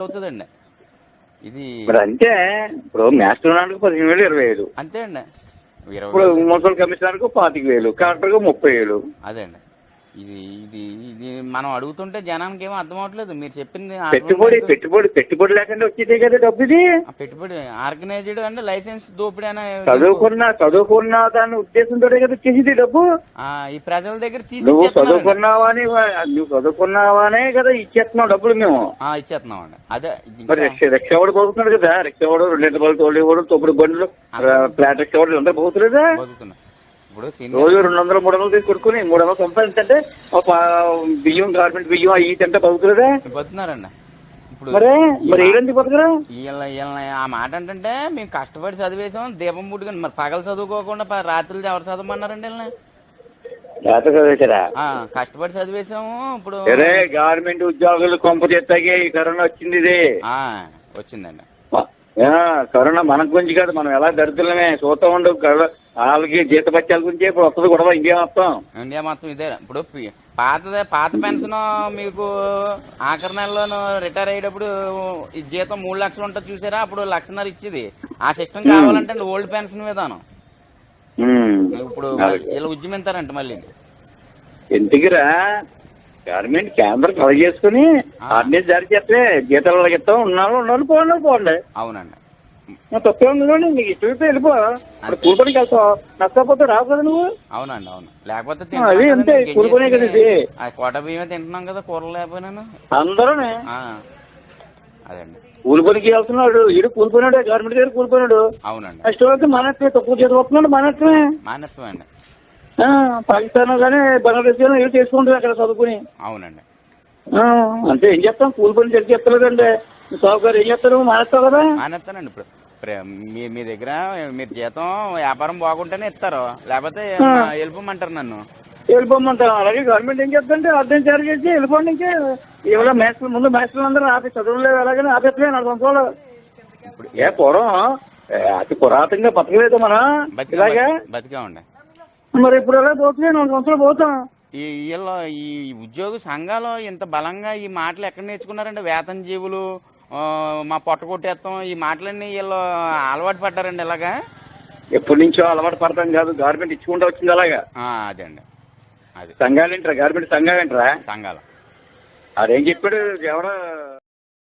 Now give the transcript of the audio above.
అవుతుందండి. ఇది మరి అంతే. ఇప్పుడు మాస్టర్ ఉన్నానికి పదిహేను వేలు ఇరవై వేలు. అంతే అండి. ఇరవై ఇప్పుడు మున్సిపల్ కమిషనర్కు పాతిక వేలు కలెక్టర్కు ముప్పై వేలు. అదే అండి. ఇది ఇది ఇది మనం అడుగుతుంటే జనానికి ఏమో అర్థం అవట్లేదు. మీరు చెప్పింది పెట్టుబడి పెట్టుబడి పెట్టుబడి లేకుండా వచ్చేదే కదా డబ్బు ఇది పెట్టుబడి ఆర్గనైజ్డ్ అంటే లైసెన్స్ దోపిడీ అనే చదువుకున్న చదువుకున్న దాని ఉద్దేశంతో కదా వచ్చేసింది డబ్బు. ఆ, ఈ ప్రజల దగ్గర తీసి నువ్వు. చదువుకున్నావా అని నువ్వు చదువుకున్నావానే కదా ఇచ్చేస్తున్నావు డబ్బులు మేము. ఆ, ఇచ్చేస్తున్నాం అండి. అదే మరి రిక్షా వాడు పోతున్నాడు కదా. రిక్షా వాడు రెండు తోడు వాడు తొప్పుడు బండ్లు ఫ్లాట్ రిక్షా వాడు అందరూ పోతులేదా ఇప్పుడు రోజు రెండు వందలు మూడు వందలు తీసి కొడుకుని మూడు వందలు సంపాదించంటే ఒక బియ్యం గవర్నమెంట్ బియ్యం అవి తింటే బతుకులేదా బతుకున్నారండి ఇప్పుడు మరే మరి ఏడంది బతుకురా వీళ్ళ వీళ్ళని ఆ మాట ఏంటంటే మేము కష్టపడి చదివేసాం దీపం పుట్టుకుని మరి పగలు చదువుకోకుండా రాత్రులు ఎవరు చదవమన్నారండి వీళ్ళని కష్టపడి చదివేసాము ఇప్పుడు గవర్నమెంట్ ఉద్యోగులు కొంప చేస్తాగే ఈ కరోనా వచ్చింది ఇది ఆ, వచ్చిందండి కరోనా మన గురించి కాదు మనం ఎలా దరిద్రమే చూస్తా ఉండు కరో- వాళ్ళకి జీతపత్యాల గురించి ఇప్పుడు వస్తుంది కూడా ఇంకేం వస్తాం? ఇండియా మొత్తం ఇదే. ఇప్పుడు పి- పాతదే పాత పెన్షన్ మీకు ఆఖరి నెలలోను రిటైర్ అయ్యేటప్పుడు ఈ జీతం మూడు లక్షలు ఉంటుంది చూసారా? అప్పుడు లక్షన్నర ఇచ్చేది. ఆ సిస్టమ్ కావాలంటే ఓల్డ్ పెన్షన్ విధానం. ఇప్పుడు ఇలా ఉద్యమించారంట మళ్ళీ. ఎందుకురా? గవర్నమెంట్ కేంద్రం కలగ చేసుకుని ఆర్డినెన్స్ జారీ చేస్తే జీతాలు ఇస్తాం ఉన్నాళ్ళు పోండి పోండి. అవునండి. తప్పే ఉంది నీకు ఇష్టమైతే వెళ్ళిపో. ఇప్పుడు కూలిపనికి వెళ్తావు నష్టపోతే రావు కదా నువ్వు. అవునండి అవును. లేకపోతే ఆ, అది అంతే, కూలిపోనే కదా ఇది. ఆ కోట బియ్యమే తింటున్నాం కదా కూరలు లేకపోయినాను. అందరూనే. ఆ, అదండి. కూలిపనికి వెళ్తున్నాడు. ఈడు కూలిపోయినాడు గవర్నమెంట్ దగ్గర కూలిపోయినాడు. అవునండి. నెక్స్ట్ అయితే మనత్వే తక్కువ చేతి వస్తున్నాడు మనత్వమే మానస్వం అండి. ఆ, పాకిస్తాన్ కానీ బంగ్లాదేశ్ కానీ ఏదో చేసుకుంటారు అక్కడ చదువుకుని. అవునండి. ఆ, అంటే ఏం చెప్తాం కూలి పని జరిగి చెప్తలేదండి సాగుగారు ఏం చెప్తారు మానేస్తావు కదా? మానేస్తానండి ఇప్పుడు. మీ మీ దగ్గర మీరు జీతం వ్యాపారం బాగుంటేనే ఇస్తారు. లేకపోతే వెళ్ళిపోమంటారు నన్ను. వెళ్ళిపోమంటాం అలాగే గవర్నమెంట్ ఏం చెప్తుంటే అర్థం చార్జ్ చేసి వెళ్ళిపోండి ఇంకే. ఇవాళ మ్యాథ్స్ ముందు మ్యాథ్స్ అందరూ ఆపి చదువులేదు అలాగని ఆపేస్తలే నాలుగు సంవత్సరాలు. ఏ పూర్వం? అతి పురాతనంగా బతకలేదు మనం. ఇలాగే? బతికా బతికామండి. మరి ఇప్పుడు ఎలా పోతున్నాయి? నాలుగు సంవత్సరాలు పోతాం. ఈ వీళ్ళు ఈ ఉద్యోగ సంఘాలు ఇంత బలంగా ఈ మాటలు ఎక్కడ నేర్చుకున్నారండి? వేతన జీవులు మా పొట్ట కొట్టేస్తాం. ఈ మాటలన్నీ వీళ్ళు అలవాటు పడ్డారండి ఇలాగా? ఎప్పటి నుంచో అలవాటు పడతాం కాదు గవర్నమెంట్ ఇచ్చుకుంటూ వచ్చింది అలాగా? అదే అండి. అది. సంఘాలు ఏంట్రా గవర్నమెంట్ సంఘం ఏంట్రా సంఘాలు. అదేం చెప్పాడు ఎవడో